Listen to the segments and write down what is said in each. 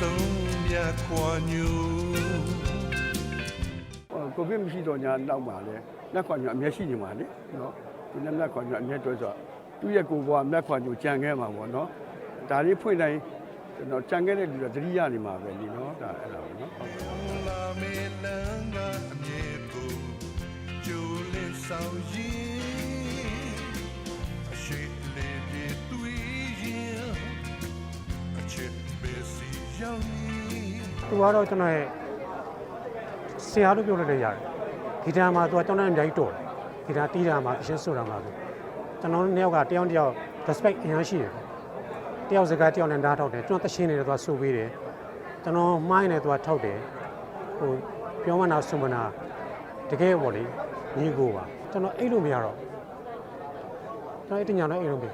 ဆုံးမြတ်ခွာညူကိုဗစ်မရှိတော့ညာနောက်ပါလေလက်ခွန်ညအမျက်ရှိနေပါလေနော်ဒီလက်လက်ခွန်ညအမျက်တွဲဆိုသူ့ရဲ့ကိုယ်ကလက်ခွန်ညကြံခဲ့မှာပေါ့နော်ဒါလေးဖွင့်တိုင်းကျွန်တော်ကြံခဲ့တဲ့လူကသတိရနေမှာပဲလीနော်ဒါအဲ့ဒါပဲနော်လာမေလန်ကအမြဲကိုကျိုးလင်းဆောင်ရင် သူကတော့ကျွန်တော်ရဲ့ဆရာလို့ပြောလို့လည်းရတယ်ဂီတာမှာသူကကျွန်တော်နဲ့အများကြီးတော်တယ်ဂီတာတီးတာမှာအရှင်းဆိုတာမှာဆိုကျွန်တော်တို့နှစ်ယောက်ကတယောက်တစ်ယောက် respect အများရှိတယ်တယောက်စကားတယောက်နဲ့ဓာတ်ထောက်တယ်ကျွန်တော်တရှင်းနေတယ်သူကဆိုပေးတယ်ကျွန်တော်မိုင်းနေသူကထောက်တယ်ဟိုပြောမနာဆုမနာတကယ်ပေါ့လေညီကိုပါကျွန်တော်အိတ်လို့မရတော့ကျွန်တော်အဲ့တညာတော့အိတ်လို့မရ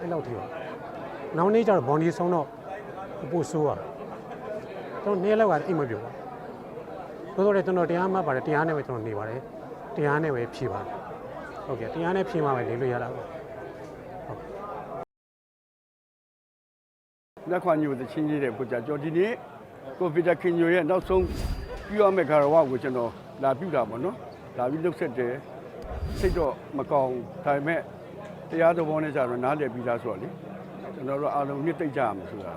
အဲ့လောက်ထိပါနောက်နေ့ကျတော့ဘော်ဒီဆုံးတော့ ပို့ဆိုးရကျွန်တော်နေလောက်ကအိမ်မပြောဘူးသို့တော်လည်းကျွန်တော်တရားမှပါတယ်တရားနဲ့ပဲကျွန်တော်နေပါတယ်တရားနဲ့ပဲဖြေပါတယ်ဟုတ်ကဲ့တရားနဲ့ဖြေမှပဲနေလို့ရတာပေါ့လက်ခွန်ညသချင်းကြီးတဲ့ကိုကြကြောဒီနေ့ကိုဗစ်တခင်ညရဲ့နောက်ဆုံးပြုရမယ့်ကာရဝကိုကျွန်တော်လာပြုတာပေါ့နော်လာပြီးလုပ်ဆက်တယ်စိတ်တော့မကောင်းဒါပေမဲ့တရားတော်ဘောနဲ့ကြတော့နားလည်ပြီးသားဆိုတော့လေကျွန်တော်တို့အားလုံးနှစ်သိမ့်ကြရမယ်ဆိုတာ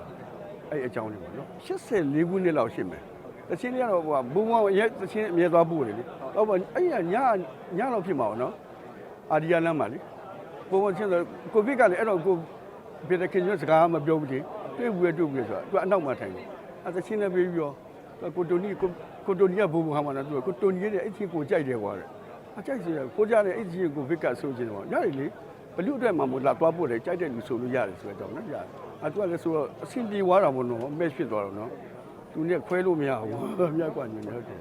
အဲ့အကြောင်းလေးပေါ့နော်84ခုနှစ်လောက်ရှိမယ်တချင်းလေးကတော့ဟိုဘုံဘုံရဲ့တချင်းအမြဲသွားပို့တယ်လေတော့အဲ့ရညညလောက်ဖြစ်မှာပေါ့နော်အာဒီယာလမ်းမှာလေဘုံဘုံချင်းဆိုကိုဗစ်ကလည်းအဲ့တော့ကိုဗစ်တခင်ညစကားမပြောဘူးလေတွေ့ဘူးတွေ့ဘူးဆိုတာသူကအနောက်မှာထိုင်တယ်အဲ့တချင်းလည်းပြီးပြီးတော့ကိုတိုနီကိုတိုနီကဘုံဘုံဟာမှာနော်သူကိုတိုနီရဲ့အဲ့ချင်းကိုကြိုက်တယ်ကွာတဲ့အကြိုက်စီကိုကြတဲ့အဲ့ချင်းကိုဗစ်ကဆိုချင်တယ်ပေါ့ရတယ်လေ ဘလူအတွက်မှမဟုတ်လားသွားပို့တယ်ကြိုက်တဲ့လူဆိုလို့ရတယ်ဆိုတော့နော်ရတယ်အတူလည်းဆိုတော့အဆင်ပြေသွားတာပေါ့နော်အမဲဖြစ်သွားတော့နော်သူနဲ့ခွဲလို့မရဘူးမြတ်ကွာညင်ဟုတ်တယ်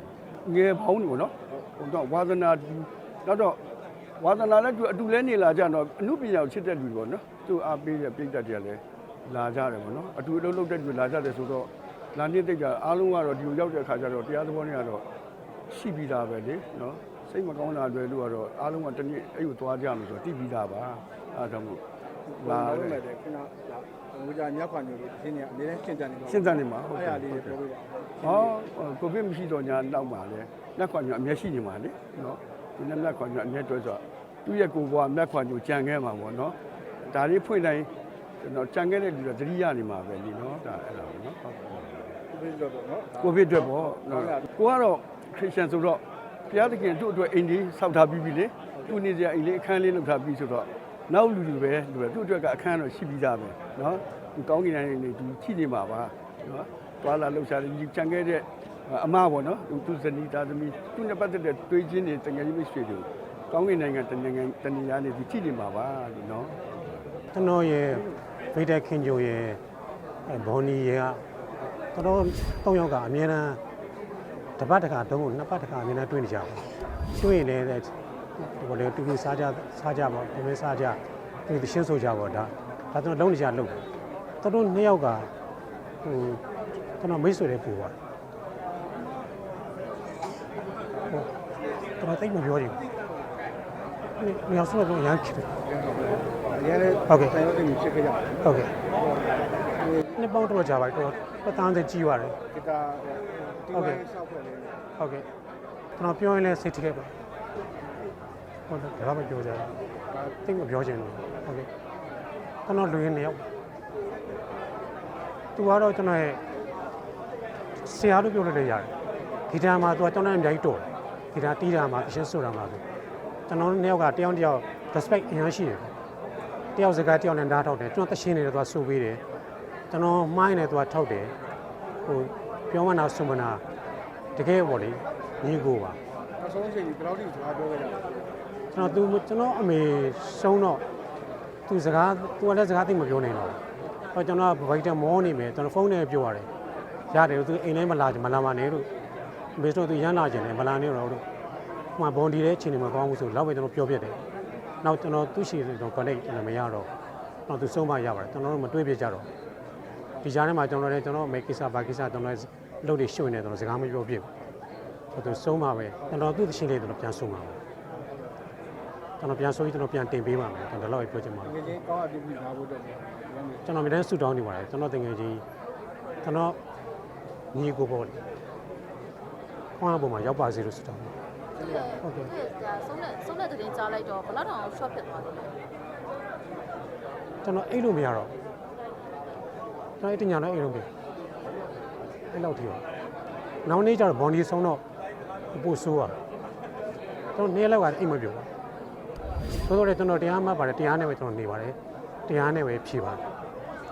ငယ်ပေါင်းနေပေါ့နော်ဟိုတော့ဝါသနာတော့တော့ဝါသနာလည်းသူအတူလဲနေလာကြတော့အမှုပညာကိုချစ်တဲ့လူပေါ့နော်သူအားပေးတဲ့ပြိတ္တတွေကလည်းလာကြတယ်ပေါ့နော်အတူအလုပ်လုပ်တဲ့လူလာကြတယ်ဆိုတော့လာနေတဲ့ကြအားလုံးကတော့ဒီကိုရောက်တဲ့အခါကျတော့တရားသဘောနဲ့ကတော့ရှိပြီးသားပဲလေနော် စိတ်မကောင်းတာတွေလို့ကတော့အားလုံးကတနည်းအဲ့ကိုသွားကြမယ်ဆိုတော့တိပြီးသားပါအားကြောင့်မို့လာလာတလို့ယ်မဲ့တဲ့ခဏလာငိုကြညက်ခွန်ညိုလို့ဒီနေ့အနည်းနဲ့ရှင်းတန်နေတော့ရှင်းတန်နေမှာဟုတ်အဲ့တယ်ဒါလေးပြောပြပါဟောကိုဗစ်မရှိတော့ညာနောက်ပါလေလက်ခွန်ညအမျက်ရှိနေမှာလေနော်ဒီနေ့လက်ခွန်ညအမျက်တွဲဆိုသူ့ရဲ့ကိုယ်ကလက်ခွန်ညကြံခဲ့မှာပေါ့နော်ဒါလေးဖွင့်တိုင်းကျွန်တော်ကြံခဲ့တဲ့လူကသတိရနေမှာပဲလीနော်ဒါအဲ့ဒါပဲနော်ဟုတ်ကဲ့ဘယ်လိုတော့နော်ကိုဗစ်အတွက်ပေါ့နော်ကိုကတော့ခရစ်ယာန်ဆိုတော့ ဘုရားသခင်တို့အတွက်အိမ်လေးဆောက်ထားပြီးပြီလေသူနေစရာအိမ်လေးအခန်းလေးလုပ်ထားပြီးဆိုတော့နောက်လူလူပဲလူပဲသူ့အတွက်ကအခန်းတော့ရှိပြီးသားပဲနော်ဒီကောင်းကင်တိုင်းနေသူချိနေမှာပါနော်သွားလာလှုပ်ရှားကြံခဲ့တဲ့အမပေါ့နော်သူဇနီးသားသမီးသူနဲ့ပတ်သက်တဲ့တွေးချင်းတွေတကယ်ကြီးမရှိသေးဘူးကောင်းကင်နိုင်ငံတနိုင်ငံတနေရာနေသူချိနေမှာပါလို့နော်ကျွန်တော်ရဲ့ဗိဒက်ခင်ဂျိုရဲ့အဲဘော်နီရဲ့ကတော်တော်သုံးယောက်ကအမြဲတမ်း တစ်ပတ်တစ်ခါတုံးကိုနှစ်ပတ်တစ်ခါအမြဲတမ်းတွေ့နေကြပါတွေ့ရင်လည်းဟိုလေတူတူစားကြစားကြပါဒီမဲစားကြဒီသရှင်းဆိုကြပါဒါဒါကျွန်တော်လုံးနေကြလုံးတော်တော်နှစ်ယောက်ကဟိုကျွန်တော်မိတ်ဆွေတွေပူပါတယ်ဟိုတော်တော်တိတ်မပြောချင်ဘူး။မြောက်ဆုံးတော့ရမ်းဖြစ်တယ်အရင်လည်းဟုတ်ကဲ့ဆိုင်ရောက်နေဖြစ်ခဲ့ကြတယ်။ဟုတ်ကဲ့။နှစ်ပေါင်းတော့ကြာပါပြီတော့ပတ်သားတဲ့ကြီးပါတယ်ဂီတာ ဒီဝိုင်းဆောက်ဖွဲ့လေး။ဟုတ်ကဲ့။ကျွန်တော်ပြောရင်လည်းစိတ်ထိခဲ့ပါ။ဟုတ်တယ်ဒါမှမပြောကြဘူး။တိတ်မပြောချင်ဘူး။ဟုတ်ကဲ့။ကျွန်တော်လူရင်းနေရောက်။သူကတော့ကျွန်တော်ရဲ့ဆရာလို့ပြောလို့လည်းရတယ်။ဂီတာမှာသူကကျွန်တော်နဲ့အများကြီးတော်တယ်။ဂီတာတီးတာမှာအရှင်းဆိုတာမှာဆိုကျွန်တော်တို့နှစ်ယောက်ကတယောက်တစ်ယောက် respect အများရှိတယ်။တယောက်စကားတယောက်နဲ့ဓာတ်ထောက်တယ်ကျွန်တော်တရှင်းနေတယ်သူကဆိုပေးတယ်ကျွန်တော်မိုင်းနေသူကထောက်တယ်ဟို ပြောမနာဆုမနာတကယ်ပေါ့လေညီကိုပါနောက်ဆုံးအချိန်ဒီဘယ်လောက်ထိစကားပြောခဲ့ကြလဲကျွန်တော်သူကျွန်တော်အမေရှုံးတော့သူစကားသူကလည်းစကားသိမပြောနိုင်တော့ဘူးဟောကျွန်တော်ကဘိုက်တမောနေမယ်ကျွန်တော်ဖုန်းနဲ့ပြောရတယ်ရတယ်သူအိမ်ထဲမလာမလာမနေလို့မေစတော့သူရမ်းလာခြင်းတယ်မလာနေတော့လို့ဟိုမှာဘွန်ဒီတဲ့ချိန်နေမှာကောင်းမှုဆိုတော့ပဲကျွန်တော်ပြောပြတယ်နောက်ကျွန်တော်သူ့ရှိတယ်ကျွန်တော် connect ကျွန်တော်မရတော့နောက်သူဆုံးမရပါတယ်ကျွန်တော်တို့မတွေ့ပြကြတော့ဒီကြားထဲမှာကျွန်တော်လည်းကျွန်တော်မေကိစ္စဘာကိစ္စကျွန်တော်လု ပ်နေရှုံနေတယ်ကျွန်တော်စကားမပြောပြဘူးဟိုသူဆုံးမပဲကျွန်တော်သူ့သရှင်လေးကျွန်တော်ပြန်ဆုံးပါမယ်ကျွန်တော်ပြန်ဆိုပြီးကျွန်တော်ပြန်တင်ပေးပါမယ်ကျွန်တော်တော့ပြောချင်ပါငွေချင်းကောင်းအပ်ပြီးလာဖို့တော့ကျွန်တော်မြင်တဲ့ဆူတောင်းနေပါတယ်ကျွန်တော်တကယ်ကြီးဟကျွန်တော်ညီကိုပေါ့လေခွန်အားပေါ်မှာရောက်ပါစေလို့ဆုတောင်းတယ်ဟုတ်ကဲ့ဒါဆုံးတဲ့ဆုံးတဲ့သတင်းကြားလိုက်တော့ဘယ်လောက်တောင် short ဖြစ်သွားလဲကျွန်တော်အိတ်လို့မရတော့ကျွန်တော်အဲ့တညာတော့အိတ်လို့မရ အဲ့လောက်ထိပါနောက်နေ့ကျတော့ဘော်ဒီဆုံးတော့ပို့ဆိုးရကျွန်တော်နေ့လောက်ကအိတ်မပြောဘူးဆိုတော့လေကျွန်တော်တရားမှပါတယ်တရားနဲ့ပဲကျွန်တော်နေပါတယ်တရားနဲ့ပဲဖြေပါတယ်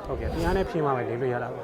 ဟုတ်ကဲ့တရားနဲ့ဖြေမှပဲနေလို့ရတာပါ